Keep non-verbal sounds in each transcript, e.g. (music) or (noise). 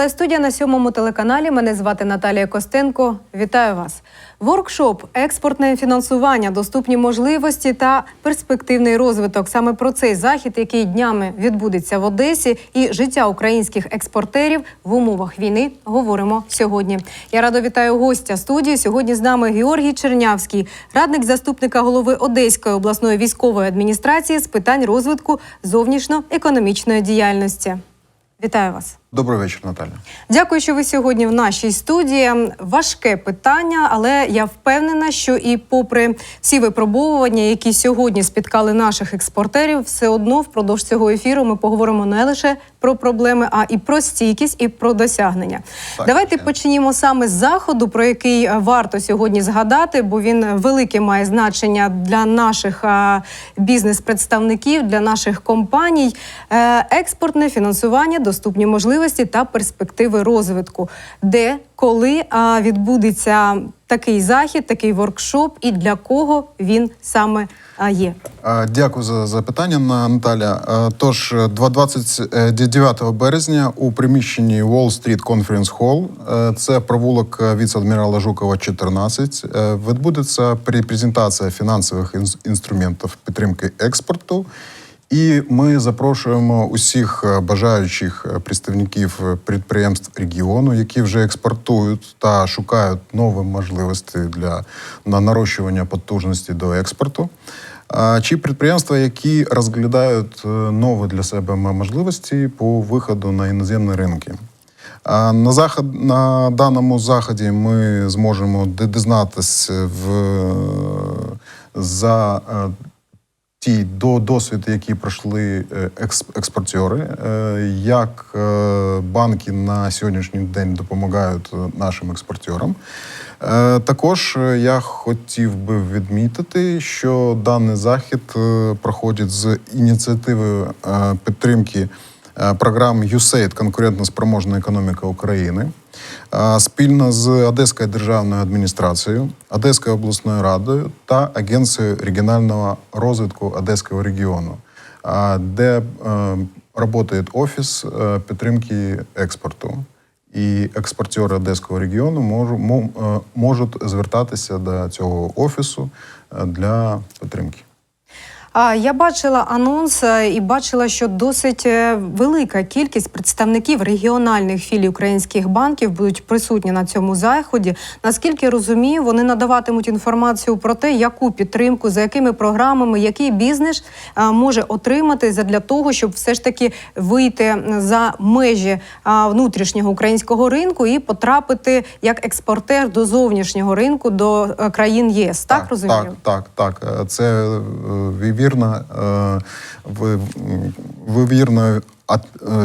Це лайв студія на сьомому телеканалі. Мене звати Наталія Костенко. Вітаю вас. Воркшоп, експортне фінансування, доступні можливості та перспективний розвиток. Саме про цей захід, який днями відбудеться в Одесі, і життя українських експортерів в умовах війни говоримо сьогодні. Я радо вітаю гостя студії. Сьогодні з нами Георгій Чернявський, радник заступника голови Одеської обласної військової адміністрації з питань розвитку зовнішньоекономічної діяльності. Вітаю вас. Добрий вечір, Наталя. Дякую, що ви сьогодні в нашій студії. Важке питання, але я впевнена, що і попри всі випробовування, які сьогодні спіткали наших експортерів, все одно впродовж цього ефіру ми поговоримо не лише про проблеми, а і про стійкість, і про досягнення. Так, Давайте звичайно. почнімо саме з заходу, про який е, варто сьогодні згадати, бо він велике має значення для наших бізнес-представників, для наших компаній. Е, Експортне фінансування, доступні можливості та перспективи розвитку. Де, коли відбудеться такий захід, такий воркшоп, і для кого він саме є? Е, Дякую за запитання, На- Наталя. Е, Тож, е, два- 29 березня у приміщенні Wall Street Conference Hall, е, це провулок е, віце-адмірала Жукова, 14, е, відбудеться пре- презентація фінансових інс- інструментів підтримки експорту. І ми запрошуємо усіх е, бажаючих е, представників е, підприємств регіону, які вже експортують та шукають нові можливості для на нарощування потужності до експорту. Чи підприємства, які розглядають нові для себе можливості по виходу на іноземні ринки. На заход на даному заході ми зможемо дізнатися в за ті до досвіди, які пройшли е, екс, експортери, е, як е, банки на сьогоднішній день допомагають нашим експортерам. Також я хотів би відмітити, що даний захід проходить з ініціативи е, підтримки програм USAID конкурентно спроможна економіка України е, спільно з Одеською державною адміністрацією, Одеською обласною радою та Агенцією регіонального розвитку Одеського регіону, е, де працює офіс е, підтримки експорту. І експортери Одеського регіону можу- мо- е, можуть звертатися до цього офісу е, для підтримки. А я бачила анонс е, і бачила, що досить е, велика кількість представників регіональних філій українських банків будуть присутні на цьому заході. Наскільки розумію, вони надаватимуть інформацію про те, яку підтримку, за якими програмами, який бізнес може отримати для того, щоб все ж таки вийти за межі внутрішнього українського ринку і потрапити як експортер до зовнішнього ринку до е, країн ЄС. Так, розумію? Так, так, так. Е, Це е, вірно, е, ви, ви вірно е,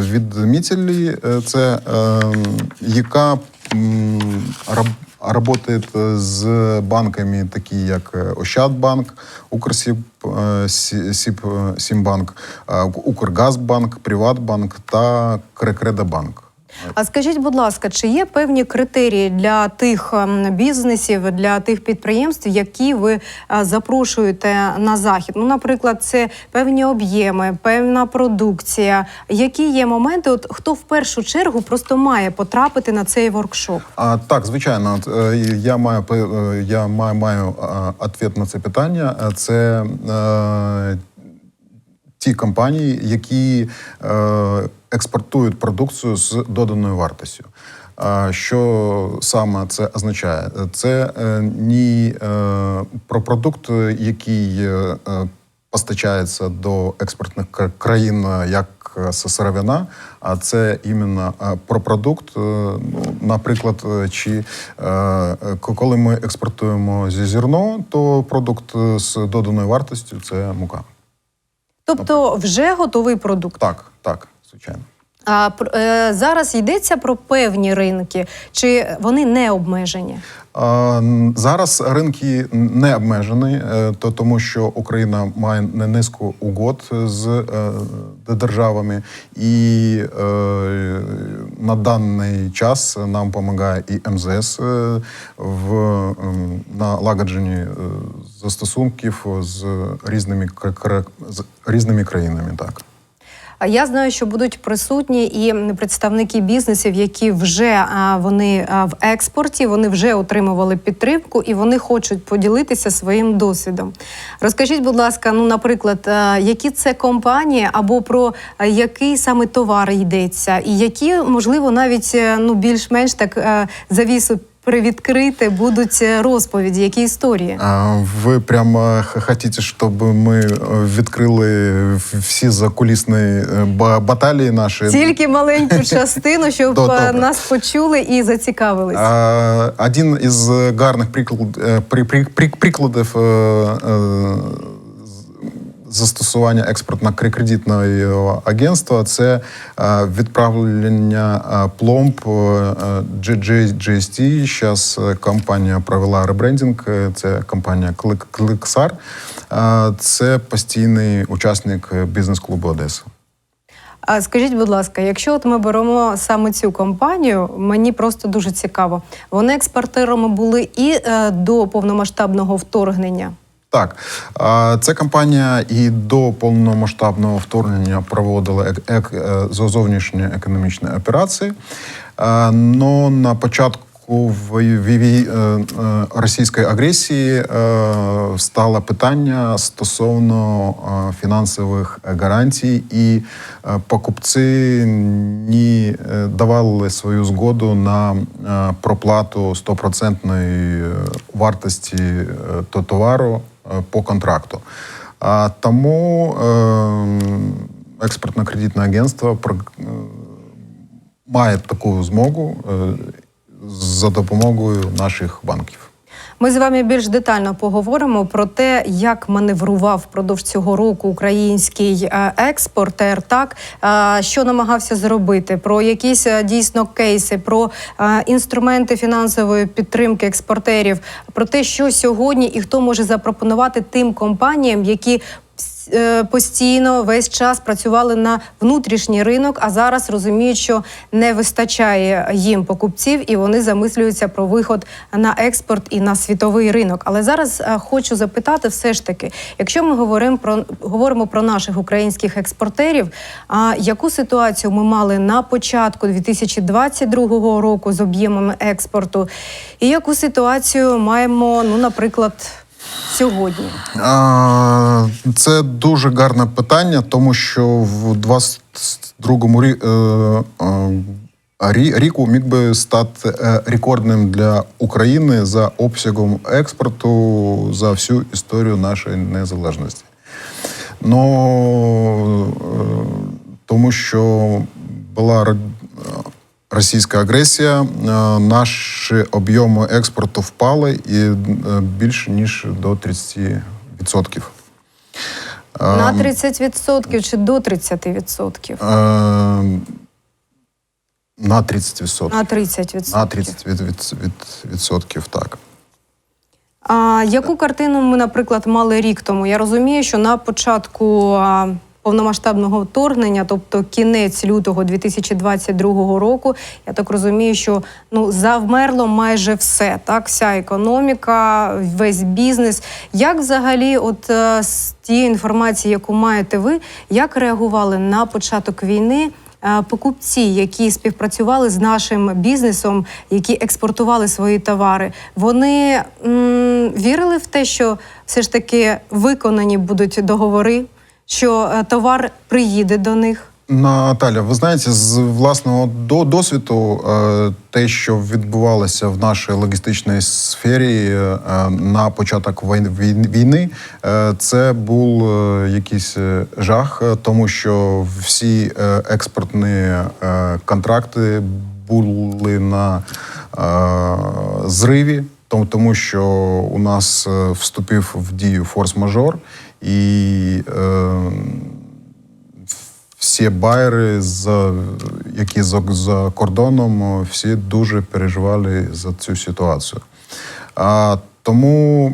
відмітили. Е, Це яка м, з банками, такі як Ощадбанк, Укрсіб, Сі- Сіб, Сімбанк, Укргазбанк, Приватбанк та Крекредобанк. А скажіть, будь ласка, чи є певні критерії для тих ем, бізнесів, для тих підприємств, які ви е, запрошуєте на захід? Ну, наприклад, це певні об'єми, певна продукція. Які є моменти? От хто в першу чергу просто має потрапити на цей воркшоп? А, так, звичайно, е, я маю е, я маю, маю відповідь на це питання. Це е, ті компанії, які е, експортують продукцію з доданою вартістю. Що саме це означає? Це не е, про продукт, який е, постачається до експортних країн е, як сировина, а це іменно про продукт. Ну, наприклад, чи коли ми експортуємо зі зерно, то продукт з доданою вартістю це мука. Тобто, вже готовий продукт. Так, так, звичайно. А е, зараз йдеться про певні ринки, чи вони не обмежені? Зараз ринки не обмежені, е, то тому що Україна має не низку угод з е, державами, і е, на даний час нам допомагає і МЗС е, в налагодженні застосунків з різними з різними країнами. Так. А я знаю, що будуть присутні і представники бізнесів, які вже вони в експорті, вони вже отримували підтримку і вони хочуть поділитися своїм досвідом. Розкажіть, будь ласка, ну, наприклад, які це компанії або про який саме товар йдеться, і які, можливо, навіть е, ну більш-менш так е, завісу привідкрити будуть е, розповіді, які історії. А Ви прямо х- хотіте, щоб ми е, відкрили всі закулісні е, ба- баталії наші? Тільки маленьку (laughs) частину, щоб нас почули і зацікавились. А, Один із гарних приклад, при, при, при, прикладів застосування експортно-кредитного агентства це е, відправлення е, пломб е, GJ GST. Зараз компанія провела ребрендинг. Це компанія Клик- Кликсар. Це постійний учасник бізнес-клубу Одеса. А скажіть, будь ласка, якщо от ми беремо саме цю компанію, мені просто дуже цікаво. Вони експортерами були і до повномасштабного вторгнення. Так, ця компанія і до повномасштабного вторгнення проводила ек- е, зовнішні економічні операції. Но на початку е, е, російської агресії стало питання стосовно фінансових гарантій, і покупці не давали свою згоду на проплату стопроцентної е, вартості товару по контракту. А тому е, експортно-кредитне агентство е, має таку змогу е, за допомогою наших банків. Ми з вами більш детально поговоримо про те, як маневрував впродовж цього року український е, експортер, так е, що намагався зробити, про якісь е, дійсно кейси, про інструменти фінансової підтримки експортерів, про те, що сьогодні і хто може запропонувати тим компаніям, які постійно весь час працювали на внутрішній ринок, а зараз розуміють, що не вистачає їм покупців, і вони замислюються про виход на експорт і на світовий ринок. Але зараз е, хочу запитати, все ж таки, якщо ми говоримо про говоримо про наших українських експортерів, а яку ситуацію ми мали на початку 2022 року з об'ємами експорту, і яку ситуацію маємо, ну, наприклад, сьогодні? Це дуже гарне питання, тому що в 22-му рі- е, рі- ріку міг би стати е, рекордним для України за обсягом експорту за всю історію нашої незалежності. Ну, е, тому що була російська агресія, е, наші об'єми експорту впали і е, більше ніж до 30%. На 30% чи до 30%? Е, На 30%. На 30%. На 30 від, від, від, відсотків, так. А яку картину ми, наприклад, мали рік тому? Я розумію, що на початку повномасштабного вторгнення, тобто кінець лютого 2022 року, я так розумію, що ну завмерло майже все, так, вся економіка, весь бізнес. Як взагалі, от е, з тієї інформації, яку маєте ви, як реагували на початок війни? е, Покупці, які співпрацювали з нашим бізнесом, які експортували свої товари, вони м, вірили в те, що все ж таки виконані будуть договори, що е, товар приїде до них. Наталя, ви знаєте, з власного до досвіду е, те, що відбувалося в нашій логістичній сфері е, на початок війни, це був якийсь жах, тому що всі експортні контракти були на зриві, тому, що у нас вступив в дію форс-мажор і. Е, всі байери, за, які за, за кордоном, всі дуже переживали за цю ситуацію. А, тому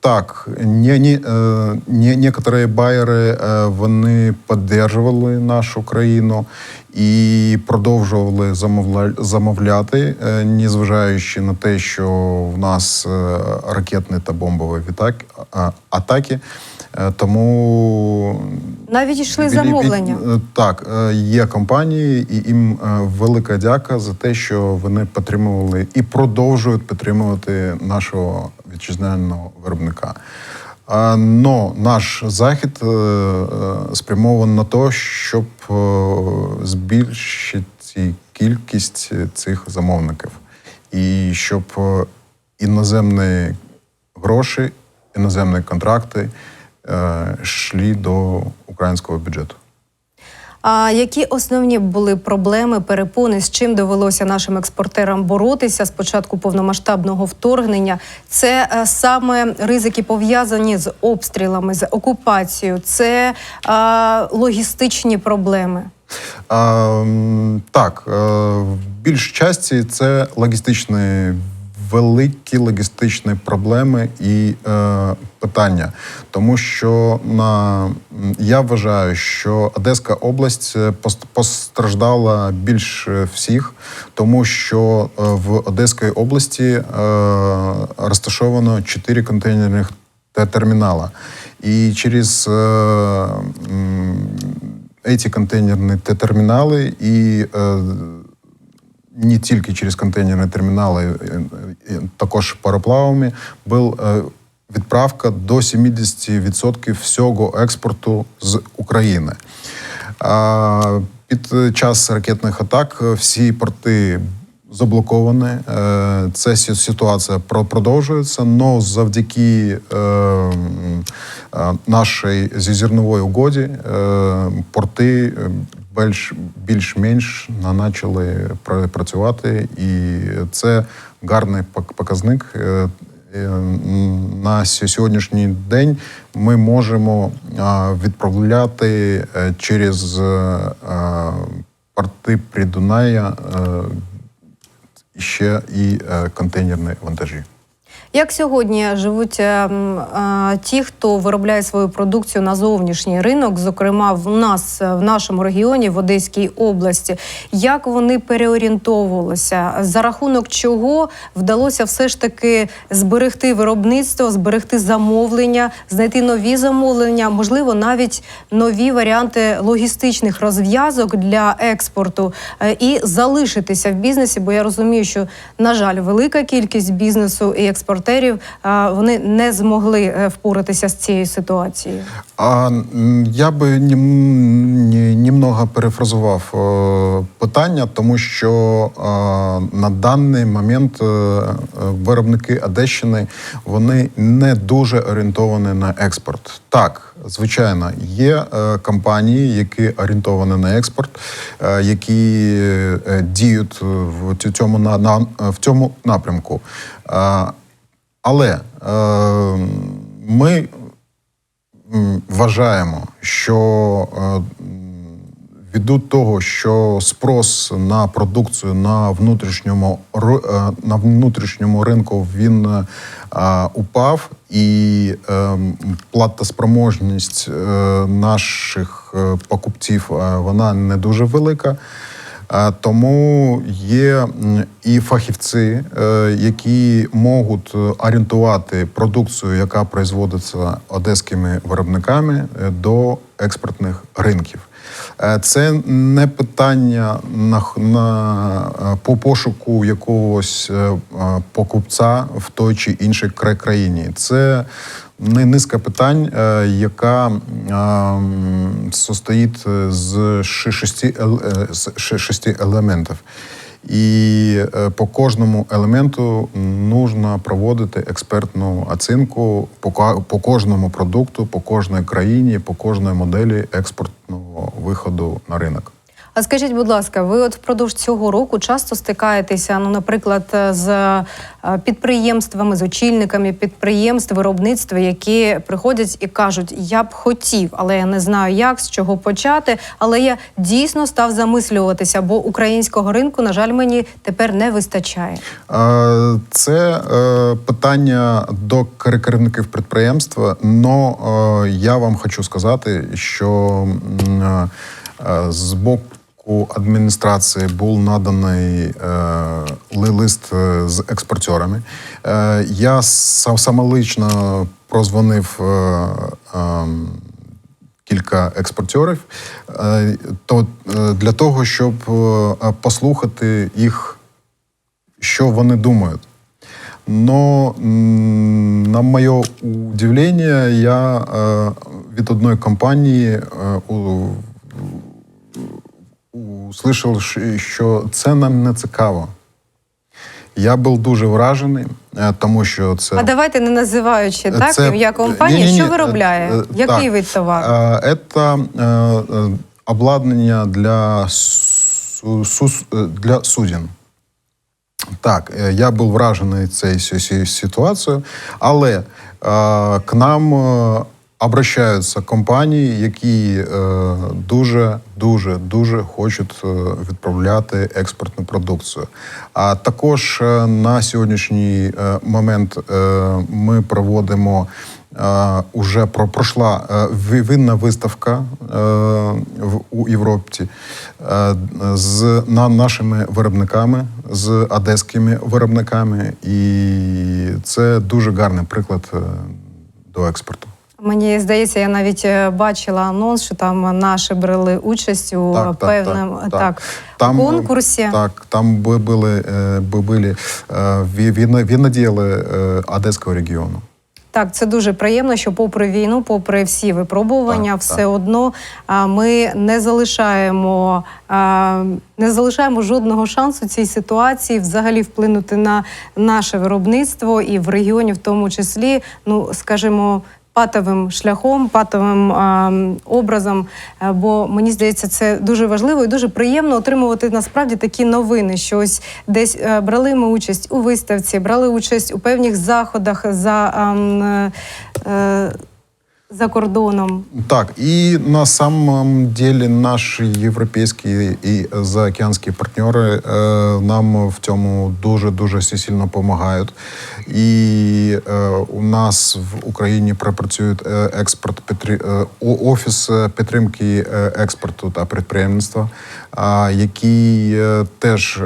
так, не, не, не, некоторі байери е, вони підтримували нашу країну і продовжували замовля, замовляти, е, незважаючи на те, що в нас е, ракетні та бомбові атаки. Е, Тому Навіть йшли замовлення. е, Так, е, є компанії, і їм велика дяка за те, що вони підтримували і продовжують підтримувати нашого вітчизняного виробника. Но наш захід спрямований на те, щоб збільшити кількість цих замовників, і щоб іноземні гроші, іноземні контракти йшли до українського бюджету. А які основні були проблеми, перепони, з чим довелося нашим експортерам боротися з початку повномасштабного вторгнення? Це е, саме ризики пов'язані з обстрілами, з окупацією, це е, логістичні проблеми. А, так, е, в більш часті це логістичні, великі логістичні проблеми і е, питання. Тому що на, м, я вважаю, що Одеська область е, пос- постраждала більш е, всіх, тому що е, в Одеській області е, розташовано чотири контейнерних те- термінала. І через е, м, эти контейнерные те- терминалы и э, не тільки через контейнерні термінали, е, е, також пароплавами, був е, відправка до 70% всього експорту з України. Під час ракетних атак е, всі порти заблоковані. Е, Ця ситуація про- продовжується, але завдяки е, е, нашій зі-зернової угоді е, порти е, більш-менш почали працювати, і це гарний показник. Е, е, На сьогоднішній день ми можемо відправляти е, через порти Придунaya е, ще і контейнерні вантажі. Як сьогодні живуть е, е, ті, хто виробляє свою продукцію на зовнішній ринок, зокрема в нас е, в нашому регіоні, в Одеській області, як вони переорієнтовувалися? За рахунок чого вдалося все ж таки зберегти виробництво, зберегти замовлення, знайти нові замовлення, можливо, навіть нові варіанти логістичних розв'язок для експорту і залишитися в бізнесі, бо я розумію, що на жаль, велика кількість бізнесу і експортерів е, вони не змогли е, впоратися з цією ситуацією. А я би нім, ні- німного перефразував е, питання, тому що на даний момент е, виробники Одещини вони не дуже орієнтовані на експорт. Так, звичайно, є е, компанії, які орієнтовані на експорт, е, які е, діють в цьому на, на в цьому напрямку. Е, але е, ми вважаємо, що е, м, ввиду того, що спрос на продукцію на внутрішньому е, на внутрішньому ринку він е, упав, і е, платоспроможність е, наших е, покупців е, вона не дуже велика. Тому є і фахівці, е, які можуть е, орієнтувати продукцію, яка производиться одеськими виробниками, е, до експортних ринків. Це не питання на, на по пошуку якогось покупця в той чи іншій кра- країні. Це низка питань, е, яка состоїть з шести, е, шести елементів. І е, по кожному елементу нужно проводити експертну оцінку по, кожному продукту, по кожній країні, по кожній моделі експортного виходу на ринок. А скажіть, будь ласка, ви от впродовж цього року часто стикаєтеся, ну, наприклад, з е, підприємствами, з очільниками підприємств, виробництва, які приходять і кажуть, я б хотів, але я не знаю, як з чого почати. Але я дійсно став замислюватися, бо українського ринку, на жаль, мені тепер не вистачає. Е, Це е, питання до керівників підприємства. Но е, я вам хочу сказати, що е, з боку адміністрації був наданий е, лист е, з експортерами. Е, я сам самолично прозвонив е, ем, кілька експортерів, е, то е, для того, щоб е, послухати їх, що вони думають. Но на моє удивлення, я е, від одної компанії е, у- услышав, що це нам не цікаво. Я був дуже вражений, е, тому що це. А давайте не називаючи так Це- ім'я компанії, Ні-ні-ні, що виробляє? е, е, Який так. вид товару? Е, Це е, е, обладнання для, е, для суден. Так, е, я був вражений цією ситуацією, але е, к нам е, обращаються компанії, які е, дуже, дуже, дуже хочуть е, відправляти експортну продукцію. А також е, на сьогоднішній е, момент е, ми проводимо. Уже про пройшла винна виставка в у Європі з на нашими виробниками, з одеськими виробниками, і це дуже гарний приклад до експорту. Мені здається, я навіть е, бачила анонс, що там наші брали участь у Так, певному так, так. так, е, конкурсі. Так, там би були, е, би були е, ві- віно- виноділи е, Одеського регіону. Так, це дуже приємно, що попри війну, попри всі випробування, Так, все так. одно ми не залишаємо, не залишаємо жодного шансу цій ситуації взагалі вплинути на наше виробництво і в регіоні, в тому числі, ну скажімо. Патовим шляхом, патовим е, образом, бо мені здається, це дуже важливо і дуже приємно отримувати насправді такі новини. Що ось десь е, брали ми участь у виставці, брали участь у певних заходах за, е, е, за кордоном. Так, і на самом деле наші європейські і заокеанські партнери е, нам в цьому дуже дуже сильно допомагають. І е, у нас в Україні працює експорт підтри- е, офіс е, підтримки експорту та підприємництва, який теж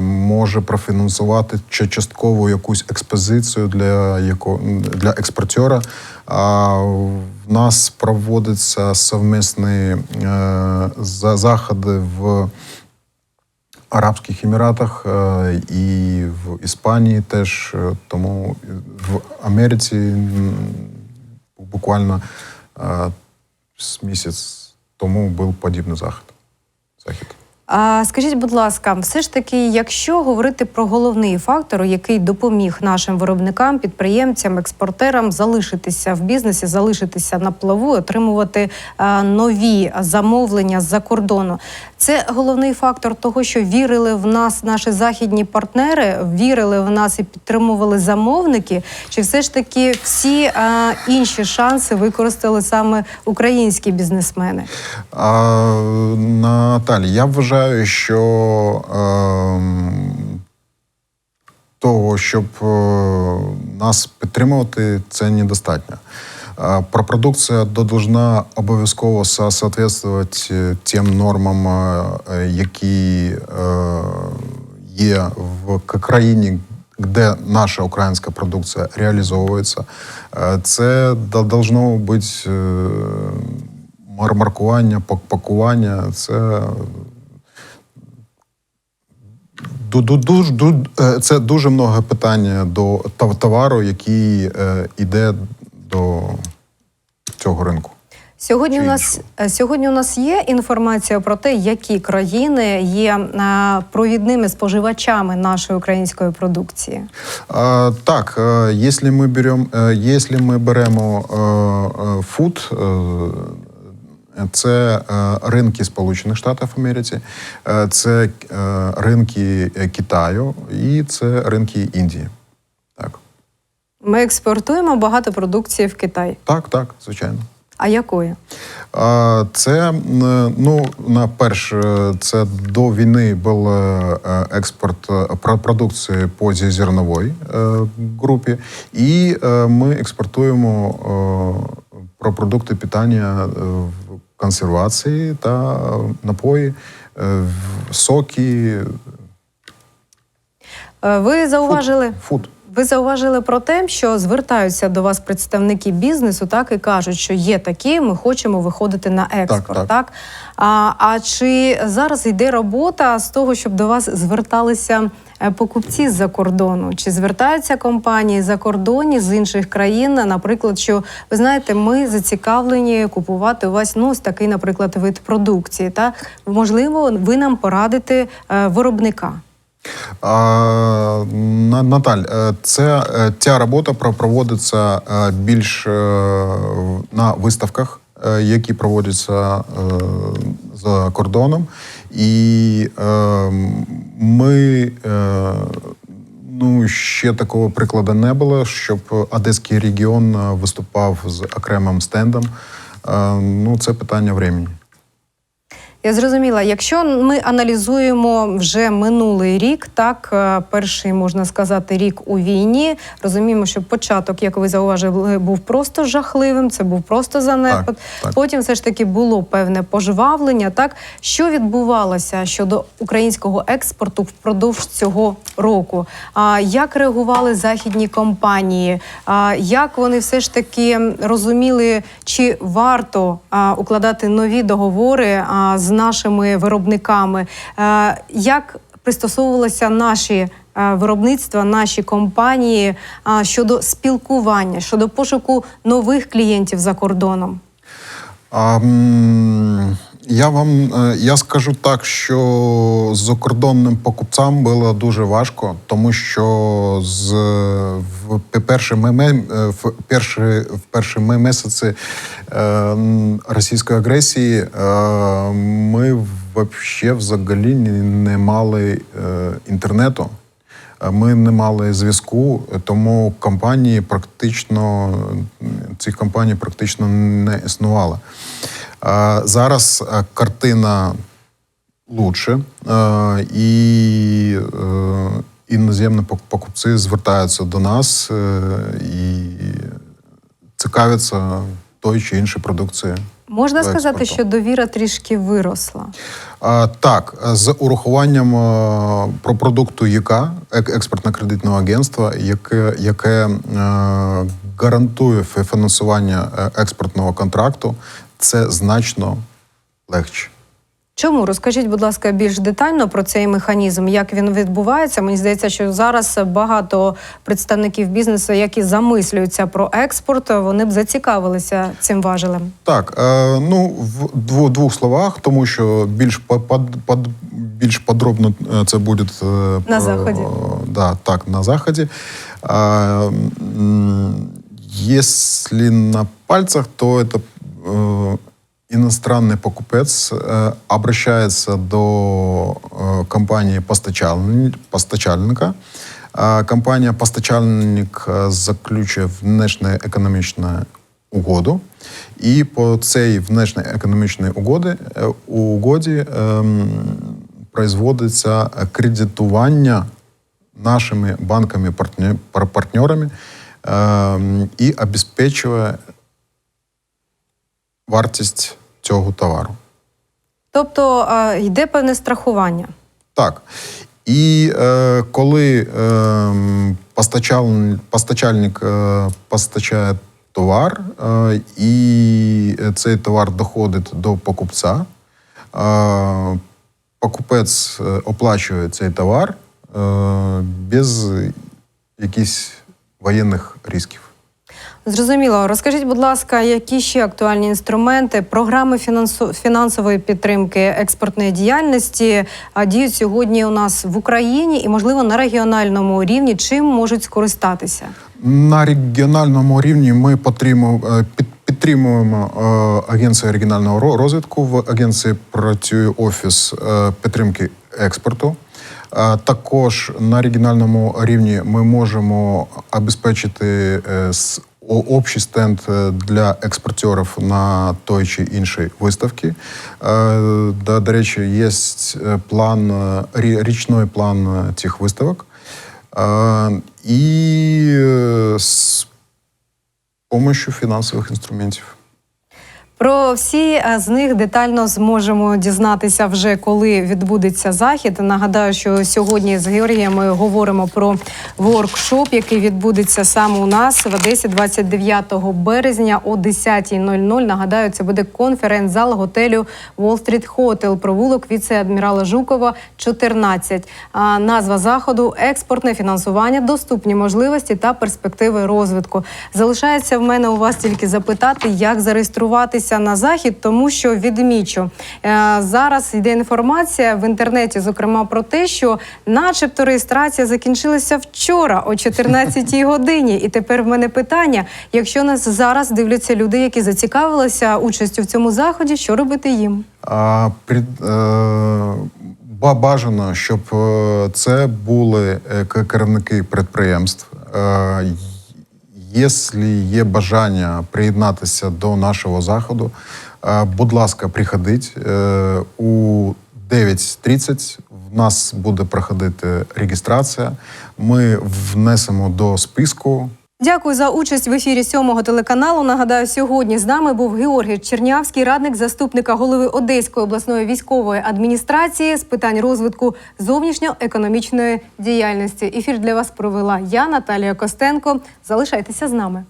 може профінансувати чи частково якусь експозицію для яко, для експортера. В нас проводяться совмісні е, заходи в Арабських Еміратах е, і в Іспанії теж. Е, Тому в Америці буквально місяць тому був подібний захід. захід. А скажіть, будь ласка, все ж таки, якщо говорити про головний фактор, який допоміг нашим виробникам, підприємцям, експортерам залишитися в бізнесі, залишитися на плаву, отримувати е, нові замовлення з-за кордону, це головний фактор того, що вірили в нас наші західні партнери, вірили в нас і підтримували замовники. Чи все ж таки всі е, інші шанси використали саме українські бізнесмени? А, Наталі, я вважаю, що ем, того, щоб е, нас підтримувати, це недостатньо. Е, Про продукція должна обов'язково соответствувати тим нормам, е, які е, є в країні, де наша українська продукція реалізовується. Е, Це до- должно бути е, маркування, пакування. Це це дуже много питання до тов- товару, який е, йде до цього ринку. Сьогодні Чи у нас е, сьогодні у нас є інформація про те, які країни є е, провідними споживачами нашої української продукції. А, так, е, якщо ми беремо, е, якщо ми беремо е, е, фуд, е, це е, ринки Сполучених Штатів Америки, е, це е, ринки Китаю і це ринки Індії. Так, Ми експортуємо багато продукції в Китай. так, так, звичайно. А якої? Це ну на перше, це до війни був експорт продукції по зерновій е, групі, і ми експортуємо про продукти питання консервації та напої, е, соки, Е, Ви зауважили. фуд. Ви зауважили про те, що звертаються до вас представники бізнесу, так і кажуть, що є такі, ми хочемо виходити на експорт. Так, так. А, а чи зараз йде робота з того, щоб до вас зверталися е, покупці з-за кордону? Чи звертаються компанії за кордоні з інших країн? Наприклад, що ви знаєте, ми зацікавлені купувати у вас ну ось такий, наприклад, вид продукції. Так можливо, ви нам порадите е, виробника. А, На- Наталь, е, це е, ця робота про- проводиться е, більш на виставках, які проводяться за кордоном, і ми. Ну, ще такого прикладу не було, щоб Одеський регіон виступав з окремим стендом. Ну, це питання времени. Я зрозуміла. Якщо ми аналізуємо вже минулий рік, так е, перший можна сказати рік у війні. Розуміємо, що початок, як ви зауважили, був просто жахливим. Це був просто занепад. Так, так. Потім все ж таки було певне пожвавлення. Так що відбувалося щодо українського експорту впродовж цього року? А як реагували західні компанії? А як вони все ж таки розуміли, чи варто а, укладати нові договори а, з нашими виробниками? Як пристосовувалися наші виробництва, наші компанії щодо спілкування, щодо пошуку нових клієнтів за кордоном? М, я вам е, я скажу так, що з закордонним покупцям було дуже важко, тому що з в перші меме в перші в перші ме- місяці е, російської агресії е, ми вообще взагалі не- мали е, інтернету. Е, Ми не мали зв'язку, тому компанії практично цих компаній практично не існувало. Зараз е, картина лучше, е, і е, іноземні покупці звертаються до нас і цікавляться тою чи іншою продукцією. Можна сказати, експорту. що довіра трішки виросла. А, так, з урахуванням про продукту ЄК, ек- експортно-кредитного агентства, яке, яке гарантує фінансування експортного контракту, це значно легше. Чому розкажіть, будь ласка, більш детально про цей механізм, як він відбувається? Мені здається, що зараз багато представників бізнесу, які замислюються про експорт, вони б зацікавилися цим важелем. Так, е, ну в двох, словах, тому що більш под, под, більш подробно е, це буде е, На Заході. Да, так, на заході. Если на пальцах, то э, иностранный покупец э, обращается до э, компании постачальни- постачальника. А компанія постачальник е, заключує внешньоекономічну угоду, і по цій внешньоекономічній угоді, е, угоді ем, производиться кредитування нашими банками партнє- пар- партнерами ем, і обезпечує вартість цього товару. Тобто е, йде певне страхування. Так. І е, коли е, постачальник, постачальник е, постачає товар, е, і цей товар доходить до покупця, е, покупець е, оплачує цей товар е, без якихось воєнних ризиків. Зрозуміло. Розкажіть, будь ласка, які ще актуальні інструменти, програми фінансової підтримки експортної діяльності діють сьогодні у нас в Україні і, можливо, на регіональному рівні чим можуть скористатися? На регіональному рівні ми підтримуємо, е, під- підтримуємо е, агенцію регіонального розвитку. В агенції працює офіс е, підтримки експорту. Також на регіональному рівні ми можемо обезпечити общий стенд е, для експортерів на той чи іншій виставці. Е, До, до речі, є е, план, е, рі- річний план е, цих виставок. Е, І е, з допомогою фінансових інструментів. Про всі е, з них детально зможемо дізнатися вже коли відбудеться захід. Нагадаю, що сьогодні з Георгієм ми говоримо про воркшоп, який відбудеться саме у нас в Одесі 29 березня о 10.00. Нагадаю, це буде конференц-зал готелю Wall Street Hotel, провулок віце-адмірала Жукова, 14. А назва заходу експортне фінансування, доступні можливості та перспективи розвитку. Залишається в мене у вас тільки запитати, як зареєструватися на захід, тому що відмічу е, зараз йде інформація в інтернеті, зокрема про те, що, начебто, реєстрація закінчилася вчора о 14 (laughs) годині. І тепер в мене питання: якщо нас зараз дивляться люди, які зацікавилися участю в цьому заході, що робити їм? А, пред, е, бажано, щоб е, це були керівники підприємств. Якщо є бажання приєднатися до нашого заходу, е, будь ласка, приходіть Е, у 9.30 в нас буде проходити реєстрація. Ми внесемо до списку Дякую за участь в ефірі сьомого телеканалу. Нагадаю, сьогодні з нами був Георгій Чернявський, радник заступника голови Одеської обласної військової адміністрації з питань розвитку зовнішньоекономічної діяльності. Ефір для вас провела я, Наталія Костенко. Залишайтеся з нами.